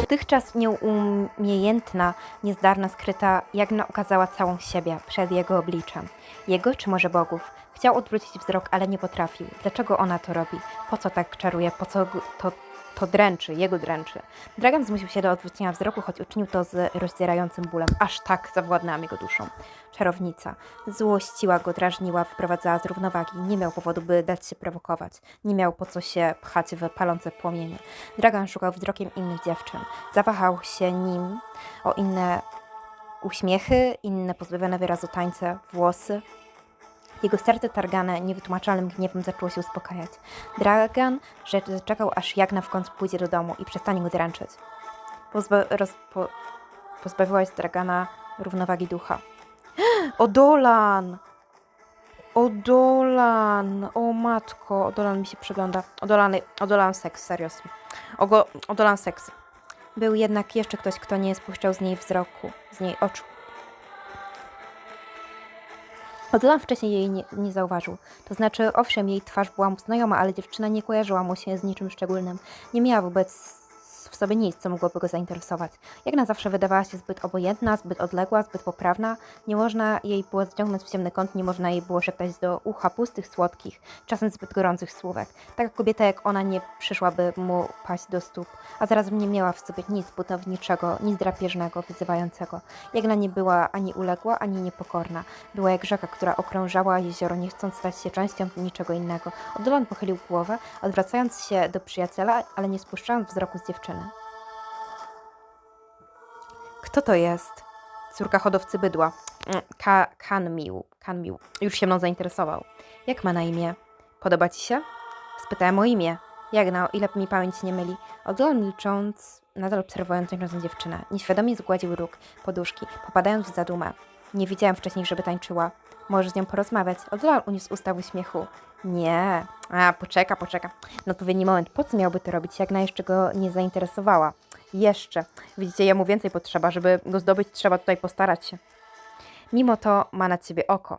Dotychczas nieumiejętna, niezdarna, skryta, Jagna ukazała całą siebie przed jego obliczem. Jego czy może bogów? Chciał odwrócić wzrok, ale nie potrafił. Dlaczego ona to robi? Po co tak czaruje? Po co to, to dręczy? Jego dręczy. Dragan zmusił się do odwrócenia wzroku, choć uczynił to z rozdzierającym bólem. Aż tak zawładnęłam jego duszą. Czarownica. Złościła go, drażniła, wyprowadzała z równowagi. Nie miał powodu, by dać się prowokować. Nie miał po co się pchać w palące płomienie. Dragan szukał wzrokiem innych dziewczyn. Zawahał się nim o inne uśmiechy, inne pozbawione wyrazu tańce, włosy. Jego serce targane niewytłumaczalnym gniewem zaczęło się uspokajać. Dragan czekał, aż Jagna w końcu pójdzie do domu i przestanie go dręczyć. Pozba- po- pozbawiłaś Dragana równowagi ducha. Odolan! Odolan! O matko, Odolan mi się przygląda. Odolany, Odolan seks, serio. Ogo, Odolan seks. Był jednak jeszcze ktoś, kto nie spuszczał z niej wzroku, z niej oczu. Odolan wcześniej jej nie, nie zauważył. To znaczy, owszem, jej twarz była mu znajoma, ale dziewczyna nie kojarzyła mu się z niczym szczególnym. Nie miała wobec sobie nic, co mogłoby go zainteresować. Jak na zawsze wydawała się zbyt obojętna, zbyt odległa, zbyt poprawna. Nie można jej było zaciągnąć w ciemny kąt, nie można jej było szeptać do ucha pustych, słodkich, czasem zbyt gorących słówek. Taka kobieta jak ona nie przyszłaby mu paść do stóp, a zarazem nie miała w sobie nic budowniczego, nic drapieżnego, wyzywającego. Jagna nie była ani uległa, ani niepokorna. Była jak rzeka, która okrążała jezioro, nie chcąc stać się częścią niczego innego. Odolan pochylił głowę, odwracając się do przyjaciela, ale nie spuszczając wzroku z dziewczyny. Kto to jest? Córka hodowcy bydła. Mm, Ka Kanmił. Już się mną zainteresował. Jak ma na imię? Podoba ci się? Spytałem o imię. Jagna, o ile mi pamięć nie myli. Odolan milcząc, nadal obserwując tańczącą dziewczynę. Nieświadomie zgładził róg, poduszki, popadając w zadumę. Nie widziałem wcześniej, żeby tańczyła. Możesz z nią porozmawiać. Odolan uniósł usta w uśmiechu. Nie. A, poczeka, poczeka. Na odpowiedni moment. Po co miałby to robić? Jagna jeszcze go nie zainteresowała. Jeszcze. Widzicie, jemu więcej potrzeba. Żeby go zdobyć, trzeba tutaj postarać się. Mimo to ma na ciebie oko.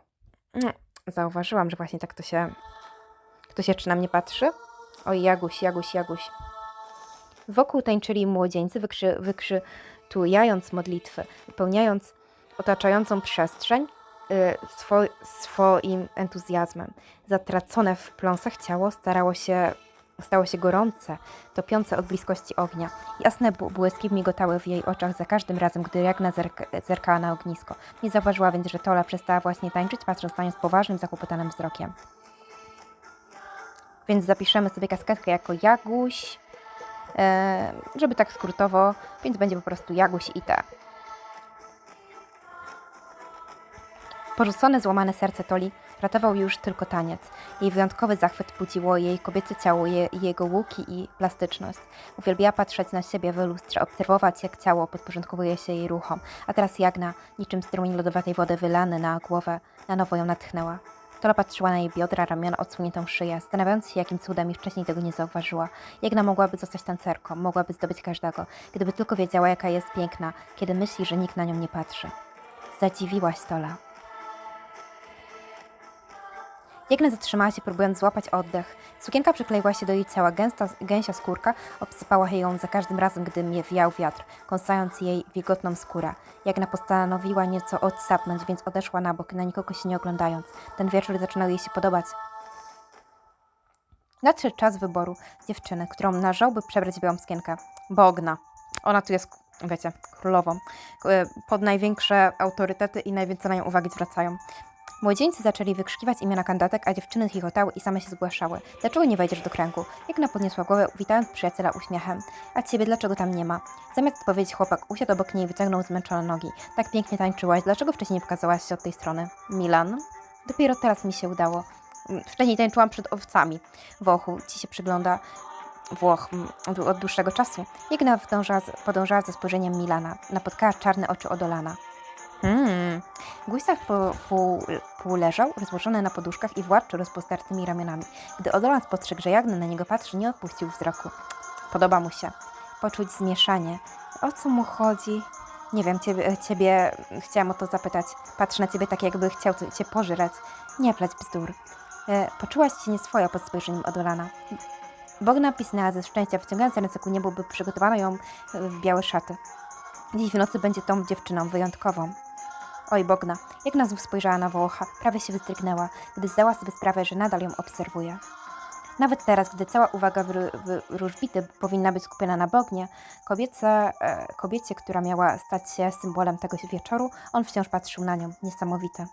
Mm, Zauważyłam, że właśnie tak to się... Ktoś jeszcze na mnie patrzy? Oj, Jaguś, Jaguś, Jaguś. Wokół tańczyli młodzieńcy, wykrzy, wykrzytujając modlitwy, wypełniając otaczającą przestrzeń y, swo, swoim entuzjazmem. Zatracone w pląsach ciało starało się, stało się gorące, topiące od bliskości ognia. Jasne bł- błyski migotały w jej oczach za każdym razem, gdy Jagna zerk zerkała na ognisko. Nie zauważyła więc, że Tola przestała właśnie tańczyć, patrząc na nią z poważnym, zakłopotanym wzrokiem. Więc zapiszemy sobie kaskadkę jako Jaguś, e, żeby tak skrótowo, więc będzie po prostu Jaguś i te. Porzucone, złamane serce Toli ratował już tylko taniec. Jej wyjątkowy zachwyt budziło jej kobiece ciało, je, jego łuki i plastyczność. Uwielbiała patrzeć na siebie w lustrze, obserwować jak ciało podporządkowuje się jej ruchom. A teraz Jagna, niczym strumień lodowatej wody wylany na głowę, na nowo ją natchnęła. Tola patrzyła na jej biodra, ramiona, odsłoniętą szyję, zastanawiając się, jakim cudem i wcześniej tego nie zauważyła. Jagna mogłaby zostać tancerką, mogłaby zdobyć każdego, gdyby tylko wiedziała, jaka jest piękna, kiedy myśli, że nikt na nią nie patrzy. Zadziwiłaś Tola. Jagna zatrzymała się, próbując złapać oddech. Sukienka przykleiła się do jej ciała, gęsta, gęsia skórka obsypała ją za każdym razem, gdy mnie wiał wiatr, kąsając jej wilgotną skórę. Jagna postanowiła nieco odsapnąć, więc odeszła na bok, na nikogo się nie oglądając. Ten wieczór zaczynał jej się podobać. Nadszedł czas wyboru dziewczyny, którą należałoby przebrać białą sukienkę. Bogna. Ona tu jest, wiecie, królową. E, Pod największe autorytety i najwięcej na nią uwagi zwracają. Młodzieńcy zaczęli wykrzykiwać imiona kandydatek, a dziewczyny chichotały i same się zgłaszały. Dlaczego nie wejdziesz do kręgu? Jagna podniosła głowę, witając przyjaciela uśmiechem. A ciebie dlaczego tam nie ma? Zamiast odpowiedzieć chłopak, usiadł obok niej i wyciągnął zmęczone nogi. Tak pięknie tańczyłaś, dlaczego wcześniej nie pokazałaś się od tej strony? Milan? Dopiero teraz mi się udało. Mm, Wcześniej tańczyłam przed owcami. Wochu, ci się przygląda. Włoch mm, od, dłuższego czasu. Jagna podążała za spojrzeniem Milana. Napotkała czarne oczy Odolana. Hmm. Gustaw po, pół, leżał, rozłożony na poduszkach i władczył rozpostartymi ramionami. Gdy Odolan spostrzegł, że Jagna na niego patrzy, nie odpuścił wzroku. Podoba mu się. Poczuć zmieszanie. O co mu chodzi? Nie wiem, ciebie, ciebie chciałam o to zapytać. Patrz na ciebie tak, jakby chciał cię pożreć. Nie pleć bzdur. E, poczułaś się nieswojo pod spojrzeniem Odolana. Bogna pisnęła ze szczęścia, wyciągając ręce ku niebu, by przygotowano ją w białe szaty. Dziś w nocy będzie tą dziewczyną wyjątkową. Oj, Bogna, jak na znów spojrzała na Wołocha, prawie się wzdrygnęła, gdy zdała sobie sprawę, że nadal ją obserwuje. Nawet teraz, gdy cała uwaga wró- wróżbity powinna być skupiona na Bognie, kobiece, e, kobiecie, która miała stać się symbolem tego wieczoru, on wciąż patrzył na nią, niesamowite.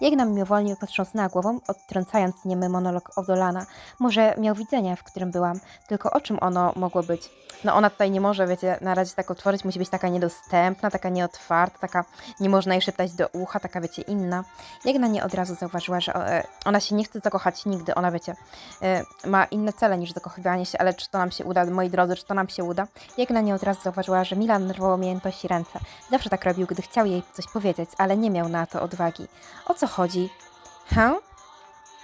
Jegna mimowolnie potrząsnęła głową, odtrącając niemy monolog Odolana. Może miał widzenie, w którym byłam, tylko o czym ono mogło być? No ona tutaj nie może, wiecie, na razie tak otworzyć, musi być taka niedostępna, taka nieotwarta, taka nie można jej szeptać do ucha, taka wiecie, inna. Jegna nie od razu zauważyła, że e, ona się nie chce zakochać nigdy, ona wiecie, e, ma inne cele niż zakochywanie się, ale czy to nam się uda, moi drodzy, czy to nam się uda? Jegna nie od razu zauważyła, że Milan nerwowo miętości ręce. Zawsze tak robił, gdy chciał jej coś powiedzieć, ale nie miał na to odwagi. O co chodzi? Hę?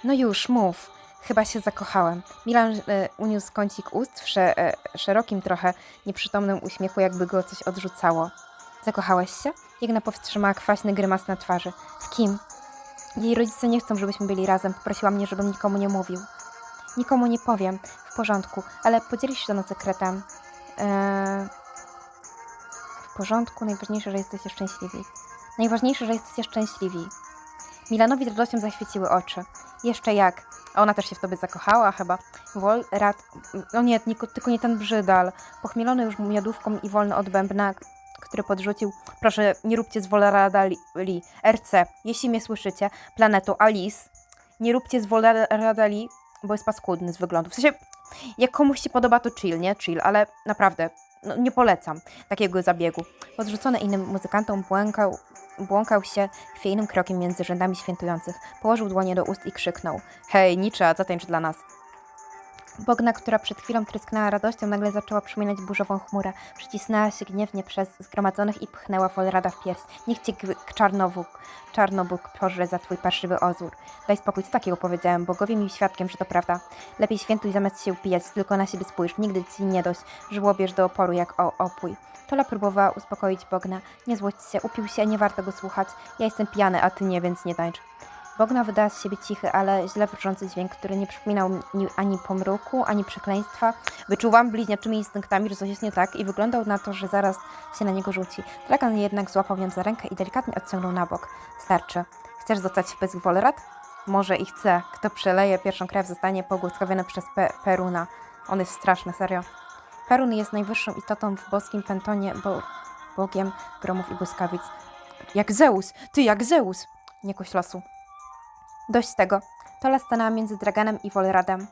No już, mów. Chyba się zakochałem. Milan e, uniósł kącik ust w sze, e, szerokim, trochę nieprzytomnym uśmiechu, jakby go coś odrzucało. Zakochałeś się? Jegna powstrzymała kwaśny grymas na twarzy. W kim? Jej rodzice nie chcą, żebyśmy byli razem. Poprosiła mnie, żebym nikomu nie mówił. Nikomu nie powiem. W porządku, ale podzielisz się no sekretem. Eee... W porządku, najważniejsze, że jesteście szczęśliwi. Najważniejsze, że jesteście szczęśliwi. Milanowi z radością zaświeciły oczy. Jeszcze jak. A ona też się w tobie zakochała chyba. Wolrat... No nie, tylko, nie ten brzydal. Pochmielony już miodówką i wolny od bębna, który podrzucił. Proszę, nie róbcie z Wolradali. RC, jeśli mnie słyszycie, planetu Alice, nie róbcie z Wolradali, bo jest paskudny z wyglądu. W sensie, jak komuś się podoba, to chill, nie? Chill, ale naprawdę, no, nie polecam takiego zabiegu. Podrzucony innym muzykantom błękał, błąkał się chwiejnym krokiem między rzędami świętujących. Położył dłonie do ust i krzyknął. Hej, Nicza, zatańcz dla nas. Bogna, która przed chwilą trysknęła radością, nagle zaczęła przypominać burzową chmurę. Przycisnęła się gniewnie przez zgromadzonych i pchnęła Wolrada w pierś. Niech cię czarnowóg, czarnobóg pożre za twój parszywy ozór. Daj spokój, co takiego powiedziałem? Bogowie mi świadkiem, że to prawda. Lepiej świętuj zamiast się upijać, tylko na siebie spójrz. Nigdy ci nie dość. Żłobierz do oporu jak o opój. Tola próbowała uspokoić Bogna. Nie złość się, upił się, nie warto go słuchać. Ja jestem pijany, a ty nie, więc nie tańcz. Bogna wydała z siebie cichy, ale źle wrzący dźwięk, który nie przypominał mi ani pomruku, ani przekleństwa. Wyczuwam bliźniaczymi instynktami, że coś jest nie tak i wyglądał na to, że zaraz się na niego rzuci. Dragan jednak złapał ją za rękę i delikatnie odciągnął na bok. Starczy. Chcesz zostać w Wolrat? Może i chce. Kto przeleje pierwszą krew, zostanie pogłaskawiony przez Pe Peruna. On jest straszny, serio. Perun jest najwyższą istotą w boskim pentonie, bo bogiem gromów i błyskawic. Jak Zeus! Ty jak Zeus! Nie kość losu. Dość tego. Tola stanęła między Draganem i Wolradem.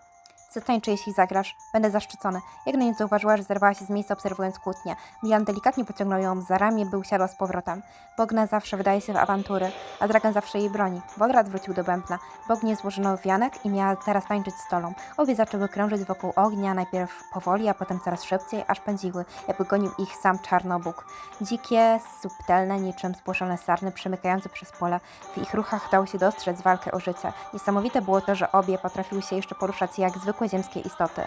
Zatańczę, jeśli zagrasz. Będę zaszczycony. Jak na nie zauważyła, że zerwała się z miejsca, obserwując kłótnię. Milan delikatnie pociągnął ją za ramię, by usiadła z powrotem. Bogna zawsze wydaje się w awantury, a Dragan zawsze jej broni. Wolrad wrócił do bębna. Bognie złożono wianek i miała teraz tańczyć z Tolą. Obie zaczęły krążyć wokół ognia, najpierw powoli, a potem coraz szybciej, aż pędziły, jakby gonił ich sam czarnobóg. Dzikie, subtelne, niczym spłoszone sarny przemykające przez pole. W ich ruchach dało się dostrzec walkę o życie. Niesamowite było to, że obie potrafiły się jeszcze poruszać jak zwykłe ziemskie istoty.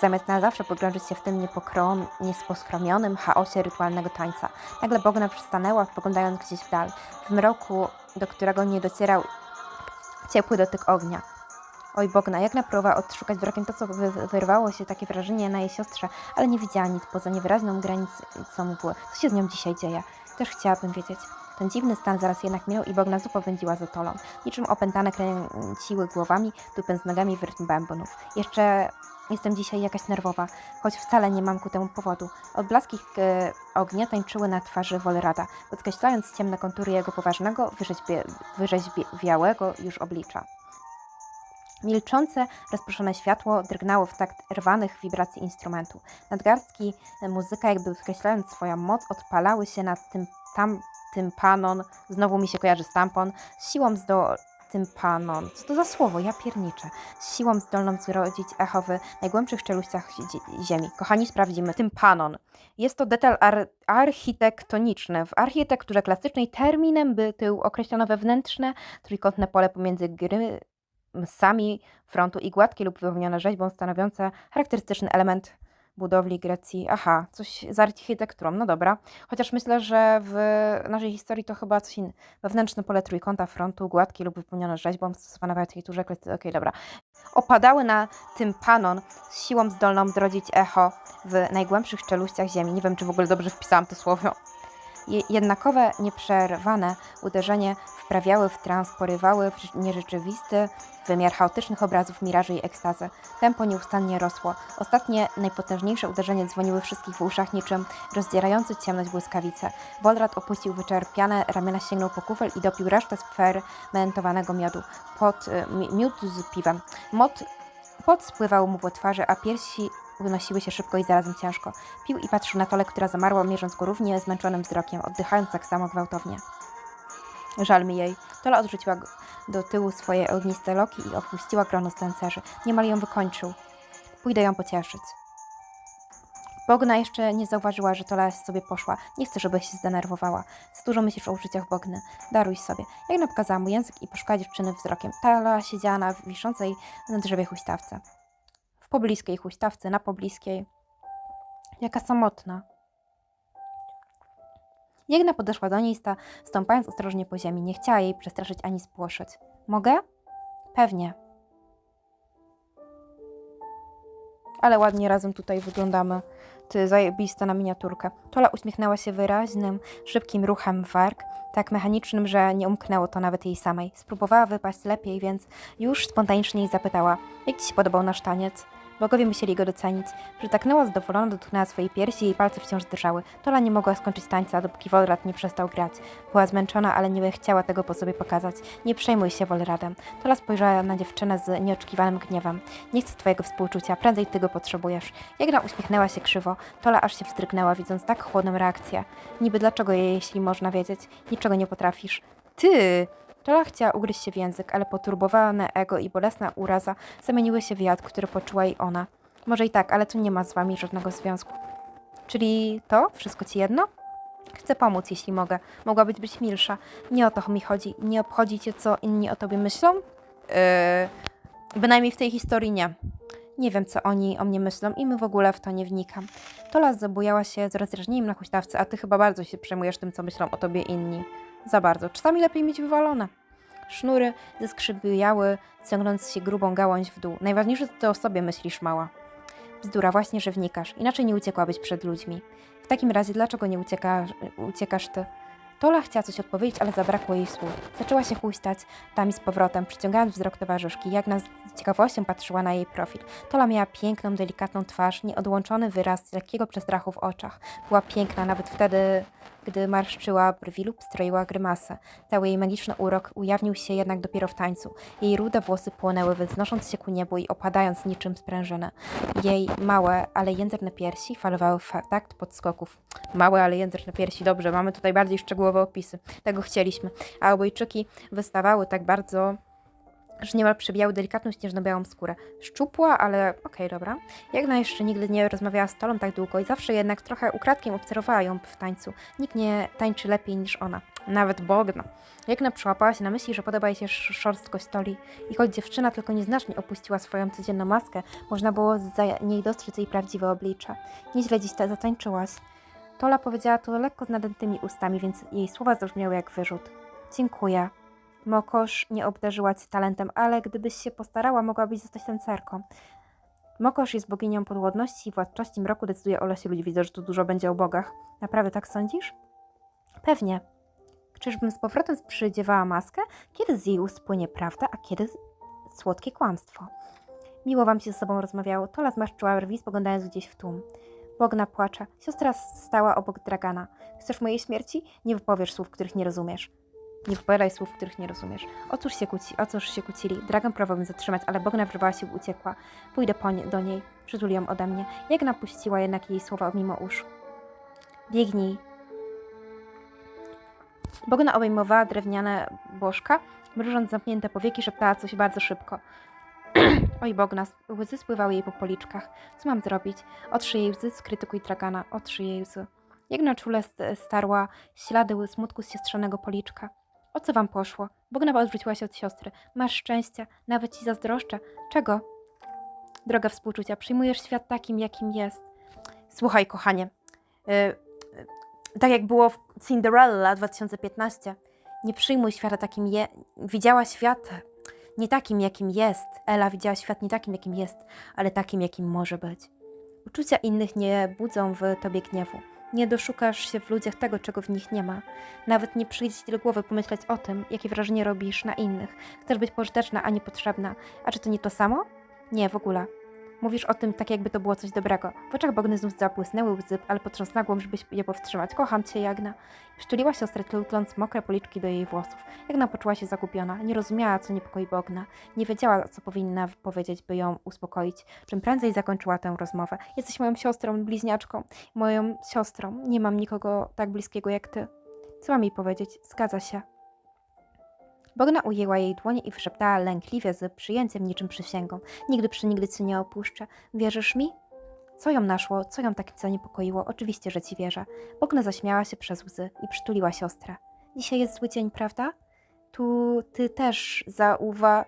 Zamiast na zawsze pogrążyć się w tym niepokrom, niesposchromionym chaosie rytualnego tańca. Nagle Bogna przystanęła, spoglądając gdzieś w dal, w mroku, do którego nie docierał ciepły dotyk ognia. Oj Bogna, jak napróba odszukać wzrokiem to, co wy wyrwało się takie wrażenie na jej siostrze, ale nie widziała nic poza niewyraźną granicą mgły. Co się z nią dzisiaj dzieje? Też chciałabym wiedzieć. Ten dziwny stan zaraz jednak minął i Bogna zupa wędziła za tolą. Niczym opętane kręciły głowami, tupiąc nogami w rytm bębnów. Jeszcze jestem dzisiaj jakaś nerwowa, choć wcale nie mam ku temu powodu. Odblaski e, ognia tańczyły na twarzy Wolrada, podkreślając ciemne kontury jego poważnego, wyrzeźbie, wyrzeźbiałego już oblicza. Milczące, rozproszone światło drgnęło w takt rwanych wibracji instrumentu. Nadgarstki e, muzyka, jakby podkreślając swoją moc, odpalały się nad tym tam tympanon, znowu mi się kojarzy z tampon, z siłą zdo... tympanon, co to za słowo, ja pierniczę, z siłą zdolną zrodzić echo w najgłębszych czeluściach zie- ziemi. Kochani, sprawdzimy. Tympanon. Jest to detal ar architektoniczny. W architekturze klasycznej terminem by był określono wewnętrzne trójkątne pole pomiędzy grymsami frontu i gładkie lub wypełnione rzeźbą stanowiące charakterystyczny element budowli Grecji. Aha, coś z architekturą, no dobra. Chociaż myślę, że w naszej historii to chyba coś innego. Wewnętrzne pole trójkąta frontu, gładkie lub wypełnione rzeźbą, stosowane w architekturze. Okej, dobra. Opadały na tym panon z siłą zdolną zrodzić echo w najgłębszych czeluściach ziemi. Nie wiem, czy w ogóle dobrze wpisałam to słowo. Je- Jednakowe, nieprzerwane uderzenie wprawiały w trans, porywały w nierzeczywisty wymiar chaotycznych obrazów, miraży i ekstazy. Tempo nieustannie rosło. Ostatnie, najpotężniejsze uderzenie dzwoniły wszystkich w uszach niczym rozdzierający ciemność błyskawice. Wolrat opuścił wyczerpiane ramiona, sięgnął po kufel i dopił resztę sfermentowanego miodu. Pod, y, mi- miód z piwem. Mod, pot spływał mu po twarzy, a piersi unosiły się szybko i zarazem ciężko. Pił i patrzył na Tolę, która zamarła, mierząc go równie zmęczonym wzrokiem, oddychając tak samo gwałtownie. Żal mi jej. Tola odrzuciła do tyłu swoje ogniste loki i opuściła grono stancerzy. Niemal ją wykończył. Pójdę ją pocieszyć. Bogna jeszcze nie zauważyła, że Tola sobie poszła. Nie chcę, żebyś się zdenerwowała. Za dużo myślisz o uczuciach Bogny. Daruj sobie. Jak pokazała mu język i poszukała dziewczyny wzrokiem. Tola siedziała na wiszącej na drzewie huśtawce. Pobliskiej huśtawce, na pobliskiej. Jaka samotna. Jegna podeszła do niej, sta, stąpając ostrożnie po ziemi. Nie chciała jej przestraszyć ani spłoszyć. Mogę? Pewnie. Ale ładnie razem tutaj wyglądamy. Ty, zajebista na miniaturkę. Tola uśmiechnęła się wyraźnym, szybkim ruchem warg, tak mechanicznym, że nie umknęło to nawet jej samej. Spróbowała wypaść lepiej, więc już spontanicznie jej zapytała, jak ci się podobał nasz taniec? Bogowie musieli go docenić. Przytaknęła zadowolona, dotknęła swojej piersi, jej palce wciąż drżały. Tola nie mogła skończyć tańca, dopóki Wolrad nie przestał grać. Była zmęczona, ale nie chciała tego po sobie pokazać. Nie przejmuj się Wolradem. Tola spojrzała na dziewczynę z nieoczekiwanym gniewem. Nie chcę twojego współczucia, prędzej ty go potrzebujesz. Jagna uśmiechnęła się krzywo. Tola aż się wzdrygnęła, widząc tak chłodną reakcję. Niby dlaczego jej, jeśli można wiedzieć? Niczego nie potrafisz. Ty! Tola chciała ugryźć się w język, ale poturbowane ego i bolesna uraza zamieniły się w jad, który poczuła i ona. Może i tak, ale tu nie ma z wami żadnego związku. Czyli to? Wszystko ci jedno? Chcę pomóc, jeśli mogę. Mogłabyś być milsza. Nie o to mi chodzi. Nie obchodzi cię, co inni o tobie myślą? Yy, bynajmniej w tej historii nie. Nie wiem, co oni o mnie myślą i my w ogóle w to nie wnikam. Tola zabujała się z rozdrażnieniem na huśtawce, a ty chyba bardzo się przejmujesz tym, co myślą o tobie inni. Za bardzo. Czasami lepiej mieć wywalone. Sznury zeskrzybiały, ciągnąc się grubą gałąź w dół. Najważniejsze to ty o sobie myślisz, mała. Bzdura, właśnie, że wnikasz. Inaczej nie uciekłabyś przed ludźmi. W takim razie, dlaczego nie uciekasz, uciekasz ty? Tola chciała coś odpowiedzieć, ale zabrakło jej słów. Zaczęła się huśtać tam i z powrotem, przyciągając wzrok towarzyszki. Jagna z ciekawością patrzyła na jej profil. Tola miała piękną, delikatną twarz, nieodłączony wyraz lekkiego przestrachu w oczach. Była piękna nawet wtedy, gdy marszczyła brwi lub stroiła grymasę. Cały jej magiczny urok ujawnił się jednak dopiero w tańcu. Jej rude włosy płonęły, wznosząc się ku niebu i opadając niczym sprężyny. Jej małe, ale jędrne piersi falowały w takt podskoków. Małe, ale jędrne piersi, dobrze, mamy tutaj bardziej szczegółowe opisy. Tego chcieliśmy. A obojczyki wystawały tak bardzo że niemal przebijały delikatną śnieżno-białą skórę. Szczupła, ale okej, dobra. Jagna jeszcze nigdy nie rozmawiała z Tolą tak długo i zawsze jednak trochę ukradkiem obserwowała ją w tańcu. Nikt nie tańczy lepiej niż ona. Nawet Bogna. Jagna przyłapała się na myśli, że podoba jej się sz- szorstkość Toli i choć dziewczyna tylko nieznacznie opuściła swoją codzienną maskę, można było za niej dostrzec jej prawdziwe oblicze. Nieźle dziś ta zatańczyłaś. Tola powiedziała to lekko z nadętymi ustami, więc jej słowa zabrzmiały jak wyrzut. Dziękuję. Mokosz nie obdarzyła cię talentem, ale gdybyś się postarała, mogłabyś zostać tancerką. Mokosz jest boginią podłodności i władczości mroku decyduje o losie ludzi. Widzę, że tu dużo będzie o bogach. Naprawdę tak sądzisz? Pewnie. Czyżbym z powrotem przydziewała maskę? Kiedy z jej ust płynie prawda, a kiedy słodkie kłamstwo? Miło wam się ze sobą rozmawiało. Tola zmarszczyła brwi, spoglądając gdzieś w tłum. Bogna płacze. Siostra stała obok Dragana. Chcesz mojej śmierci? Nie wypowiesz słów, których nie rozumiesz. Nie wypowiadaj słów, których nie rozumiesz. O cóż się kłóci, o się kłócili. Dragon próbował zatrzymać, ale Bogna wyrwała się uciekła. Pójdę po nie, do niej, przytul ją ode mnie. Jak napuściła jednak jej słowa mimo uszu. Biegnij. Bogna obejmowała drewniane bożka, mrużąc zamknięte powieki, szeptała coś bardzo szybko. Oj, Bogna, łzy spływały jej po policzkach. Co mam zrobić? Otrzyj jej łzy, skrytykuj Dragana, otrzyj jej łzy. Jak na czule st- starła ślady smutku z siostrzanego policzka. O co wam poszło? Bogna odwróciła się od siostry. Masz szczęście, nawet ci zazdroszczę. Czego? Droga współczucia, przyjmujesz świat takim, jakim jest. Słuchaj, kochanie. y, y, tak jak było w Cinderella 2015. Nie przyjmuj świata takim je... Widziała świat nie takim, jakim jest. Ela widziała świat nie takim, jakim jest, ale takim, jakim może być. Uczucia innych nie budzą w tobie gniewu. Nie doszukasz się w ludziach tego, czego w nich nie ma. Nawet nie przyjdzie ci do głowy pomyśleć o tym, jakie wrażenie robisz na innych. Chcesz być pożyteczna, a nie potrzebna. A czy to nie to samo? Nie, w ogóle. Mówisz o tym tak, jakby to było coś dobrego. W oczach Bogny znów zapłysnęły łzy, ale potrząsnęła głową, żeby je powstrzymać. Kocham cię, Jagna. Przytuliła siostrę, tląc mokre policzki do jej włosów. Jagna poczuła się zagubiona. Nie rozumiała, co niepokoi Bogna. Nie wiedziała, co powinna powiedzieć, by ją uspokoić. Czym prędzej zakończyła tę rozmowę. Jesteś moją siostrą, bliźniaczką. Moją siostrą. Nie mam nikogo tak bliskiego jak ty. Co mam jej powiedzieć? Zgadza się. Bogna ujęła jej dłonie i wyszeptała lękliwie z przyjęciem niczym przysięgą. Nigdy przy nigdy cię nie opuszczę. Wierzysz mi? Co ją naszło? Co ją tak zaniepokoiło? Oczywiście, że ci wierzę. Bogna zaśmiała się przez łzy i przytuliła siostrę. Dzisiaj jest zły dzień, prawda? Tu ty też zauwa...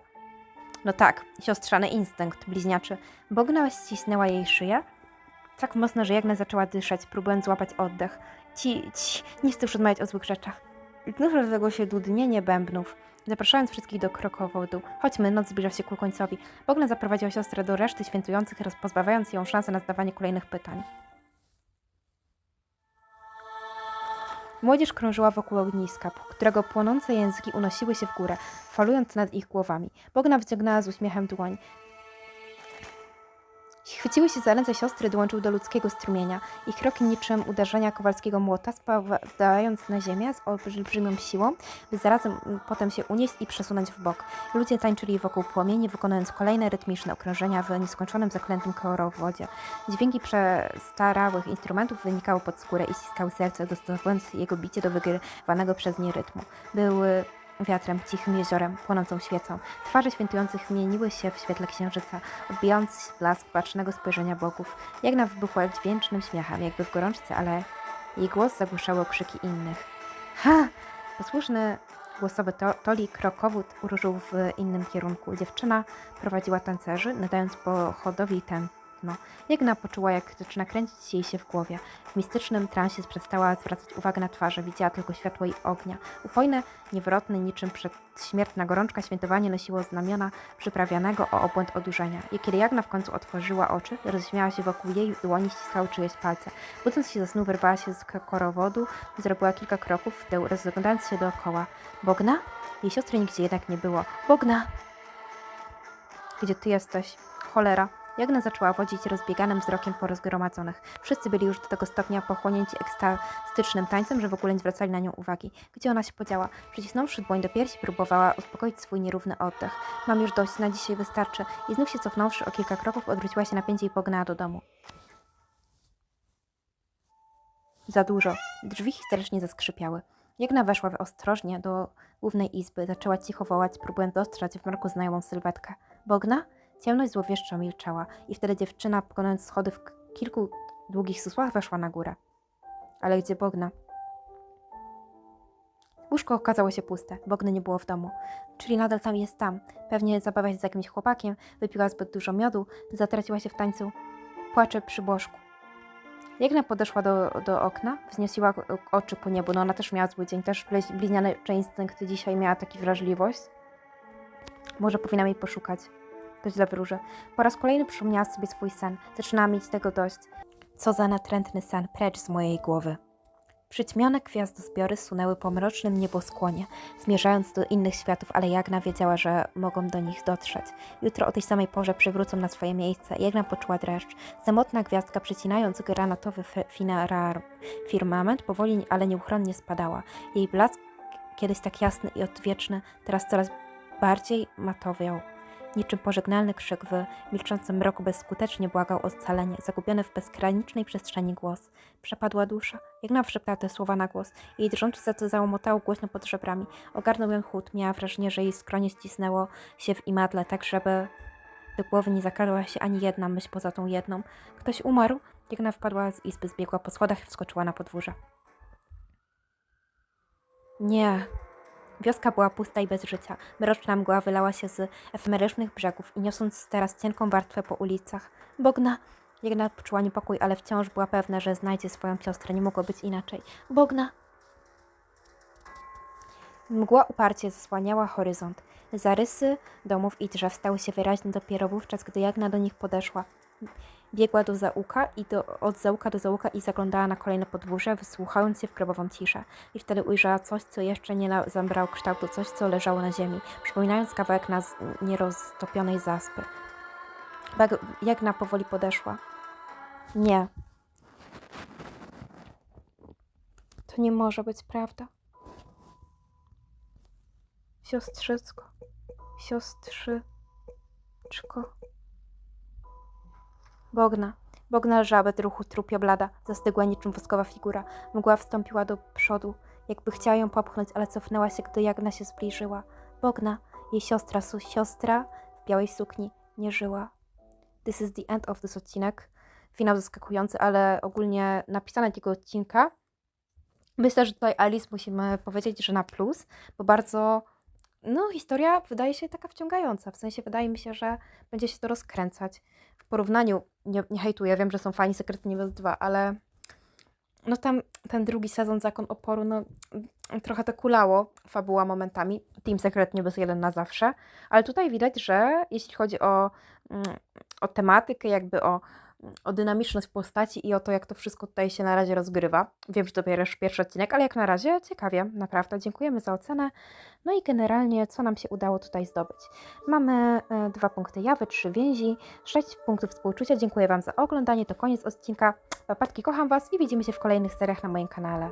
No tak, siostrzany instynkt bliźniaczy. Bogna ścisnęła jej szyję tak mocno, że Jagna zaczęła dyszeć, próbując złapać oddech. Ci, ci, nie chcę już rozmawiać o złych rzeczach. Znów rozległo się dudnienie bębnów, zapraszając wszystkich do krokowodu. Chodźmy, noc zbliża się ku końcowi. Bogna zaprowadziła siostrę do reszty świętujących, pozbawiając ją szansy na zadawanie kolejnych pytań. Młodzież krążyła wokół ogniska, którego płonące języki unosiły się w górę, falując nad ich głowami. Bogna wyciągnęła z uśmiechem dłoń. Chwyciły się za ręce siostry, dołączył do ludzkiego strumienia. Ich kroki niczym uderzenia kowalskiego młota, spadając na ziemię z olbrzymią siłą, by zarazem mm, potem się unieść i przesunąć w bok. Ludzie tańczyli wokół płomieni, wykonując kolejne rytmiczne okrążenia w nieskończonym zaklętym korowodzie. Dźwięki przestarałych instrumentów wynikały pod skórę i ściskały serce, dostosowując jego bicie do wygrywanego przez nie rytmu. Były wiatrem, cichym jeziorem, płonącą świecą. Twarze świętujących mieniły się w świetle księżyca, odbijając blask bacznego spojrzenia bogów. Jagna wybuchła dźwięcznym śmiechem, jakby w gorączce, ale jej głos zagłuszały okrzyki innych. Ha! Posłuszny głosowy to, Toli krokowód uruszył w innym kierunku. Dziewczyna prowadziła tancerzy, nadając pochodowi tętno. Jagna poczuła, jak zaczyna kręcić jej się w głowie. W mistycznym transie przestała zwracać uwagę na twarze, widziała tylko światło i ognia. Upojne, niewrotne, niczym przedśmiertna gorączka świętowanie nosiło znamiona przyprawianego o obłęd odurzenia. I kiedy Jagna w końcu otworzyła oczy, roześmiała się wokół jej dłoni, ściskały czyjeś palce. Budząc się ze snu, wyrwała się z korowodu, zrobiła kilka kroków w tył, rozglądając się dookoła. Bogna? Jej siostry nigdzie jednak nie było. Bogna! Gdzie ty jesteś? Cholera. Jagna zaczęła wodzić rozbieganym wzrokiem po rozgromadzonych. Wszyscy byli już do tego stopnia pochłonięci ekstatycznym tańcem, że w ogóle nie zwracali na nią uwagi. Gdzie ona się podziała? Przycisnąwszy dłoń do piersi, próbowała uspokoić swój nierówny oddech. Mam już dość, na dzisiaj wystarczy. I znów się cofnąwszy o kilka kroków, odwróciła się na pięcie i pognała do domu. Za dużo. Drzwi histerycznie zaskrzypiały. Jagna weszła ostrożnie do głównej izby, zaczęła cicho wołać, próbując dostrzec w mroku znajomą sylwetkę. Bogna? Ciemność złowieszczo milczała i wtedy dziewczyna, pokonując schody w kilku długich susłach, weszła na górę. Ale gdzie Bogna? Łóżko okazało się puste. Bogny nie było w domu. Czyli nadal tam jest tam. Pewnie zabawia się z jakimś chłopakiem, wypiła zbyt dużo miodu, zatraciła się w tańcu. Płacze przy bożku. Jagna podeszła do, do okna, wzniosła oczy ku niebu. No ona też miała zły dzień, też bliź- bliźniany instynkt dzisiaj miała taki wrażliwość. Może powinnam jej poszukać. To źle. Po raz kolejny przypomniała sobie swój sen. Zaczynała mieć tego dość. Co za natrętny sen, precz z mojej głowy. Przyćmione gwiazdozbiory sunęły po mrocznym nieboskłonie, zmierzając do innych światów, ale Jagna wiedziała, że mogą do nich dotrzeć. Jutro o tej samej porze przywrócą na swoje miejsce. Jagna poczuła dreszcz. Samotna gwiazdka, przecinając granatowy fe- finar- firmament, powoli, ale nieuchronnie spadała. Jej blask, kiedyś tak jasny i odwieczny, teraz coraz bardziej matowiał. Niczym pożegnalny krzyk w milczącym mroku bezskutecznie błagał o scalenie, zagubiony w bezgranicznej przestrzeni głos. Przepadła dusza. Jagna wszeptała te słowa na głos. Jej drżące serce załomotało głośno pod żebrami. Ogarnął ją chłód. Miała wrażenie, że jej skronie ścisnęło się w imadle, tak żeby do głowy nie zakradła się ani jedna myśl poza tą jedną. Ktoś umarł? Jagna wpadła z izby, zbiegła po schodach i wskoczyła na podwórze. Nie. Wioska była pusta i bez życia. Mroczna mgła wylała się z efemerycznych brzegów i niosąc teraz cienką warstwę po ulicach. Bogna! Jagna poczuła niepokój, ale wciąż była pewna, że znajdzie swoją siostrę. Nie mogło być inaczej. Bogna! Mgła uparcie zasłaniała horyzont. Zarysy domów i drzew stały się wyraźne dopiero wówczas, gdy Jagna do nich podeszła. Biegła do zaułka i do, od zaułka do zaułka i zaglądała na kolejne podwórze, wysłuchając się w grobową ciszę. I wtedy ujrzała coś, co jeszcze nie zabrało kształtu, coś, co leżało na ziemi, przypominając kawałek na nieroztopionej zaspy. Jagna powoli podeszła. Nie. To nie może być prawda. Siostrzycko. Siostrzyczko. Bogna. Bogna leżała bez ruchu, trupio blada, zastygła niczym woskowa figura. Mgła wstąpiła do przodu, jakby chciała ją popchnąć, ale cofnęła się, gdy Jagna się zbliżyła. Bogna, jej siostra, su siostra w białej sukni, nie żyła. This is the end of this odcinek. Finał zaskakujący, ale ogólnie napisane tego odcinka. Myślę, że tutaj Alice musimy powiedzieć, że na plus, bo bardzo no, historia wydaje się taka wciągająca. W sensie wydaje mi się, że będzie się to rozkręcać. W porównaniu, nie, nie hejtuję, wiem, że są fani Sekretny Niebios 2, ale no tam ten drugi sezon Zakon Oporu, no trochę to kulało, fabuła momentami. Team Secret Niebios 1 na zawsze. Ale tutaj widać, że jeśli chodzi o, mm, o tematykę, jakby o, o dynamiczność postaci i o to, jak to wszystko tutaj się na razie rozgrywa. Wiem, że dopiero pierwszy odcinek, ale jak na razie ciekawie, naprawdę. Dziękujemy za ocenę. No i generalnie, co nam się udało tutaj zdobyć? Mamy e, dwa punkty jawy, trzy więzi, sześć punktów współczucia. Dziękuję Wam za oglądanie. To koniec odcinka. Papatki, kocham Was i widzimy się w kolejnych seriach na moim kanale.